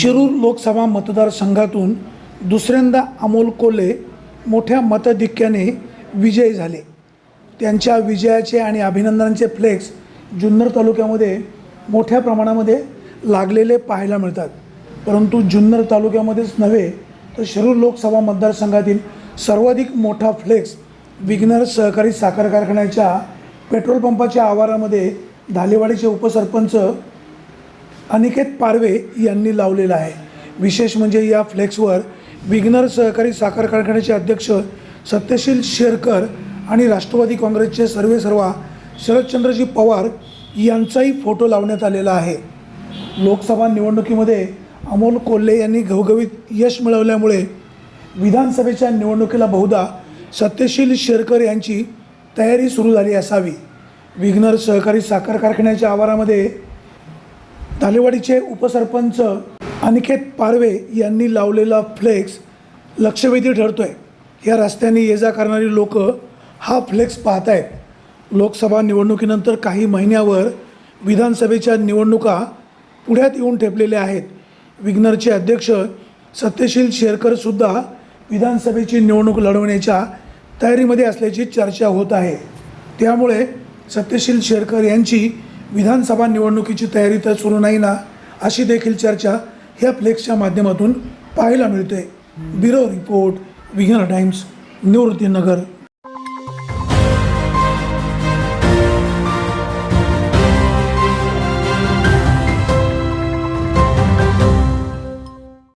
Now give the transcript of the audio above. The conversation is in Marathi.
शिरूर लोकसभा मतदारसंघातून दुसऱ्यांदा अमोल कोल्हे मोठ्या मतधिक्याने विजयी झाले. त्यांच्या विजयाचे आणि अभिनंदनाचे फ्लेक्स जुन्नर तालुक्यामध्ये मोठ्या प्रमाणामध्ये लागलेले पाहायला मिळतात. परंतु जुन्नर तालुक्यामध्येच नव्हे तर शिरूर लोकसभा मतदारसंघातील सर्वाधिक मोठा फ्लेक्स विघ्नर सहकारी साखर कारखान्याच्या पेट्रोल पंपाच्या आवारामध्ये धालेवाडीचे उपसरपंच अनिकेत पारवे यांनी लावलेला आहे. विशेष म्हणजे या फ्लेक्सवर विघ्नर सहकारी साखर कारखान्याचे अध्यक्ष सत्यशील शेरकर आणि राष्ट्रवादी काँग्रेसचे सर्वेसर्वा शरदचंद्रजी पवार यांचाही फोटो लावण्यात आलेला आहे. लोकसभा निवडणुकीमध्ये अमोल कोल्हे यांनी घवघवीत यश मिळवल्यामुळे विधानसभेच्या निवडणुकीला बहुधा सत्यशील शेरकर यांची तयारी सुरू झाली असावी. विघ्नर सहकारी साखर कारखान्याच्या आवारामध्ये तालेवाडीचे उपसरपंच अनिकेत पारवे यांनी लावलेला फ्लेक्स लक्षवेधी ठरतो आहे या रस्त्याने ये जा करणारी लोक हा फ्लेक्स पाहत आहेत लोकसभा निवडणुकीनंतर काही महिन्यावर विधानसभेच्या निवडणुका पुढ्यात येऊन ठेपलेल्या आहेत. विग्नरचे अध्यक्ष सत्यशील शेरकरसुद्धा विधानसभेची निवडणूक लढवण्याच्या तयारीमध्ये असल्याची चर्चा होत आहे. त्यामुळे सत्यशील शेरकर यांची विधानसभा निवडणुकीची तयारी तर सुरू नाही ना अशी देखील चर्चा ह्या फ्लेक्सच्या माध्यमातून पाहायला मिळते. Bureau report Vighna Times Nivruttinagar.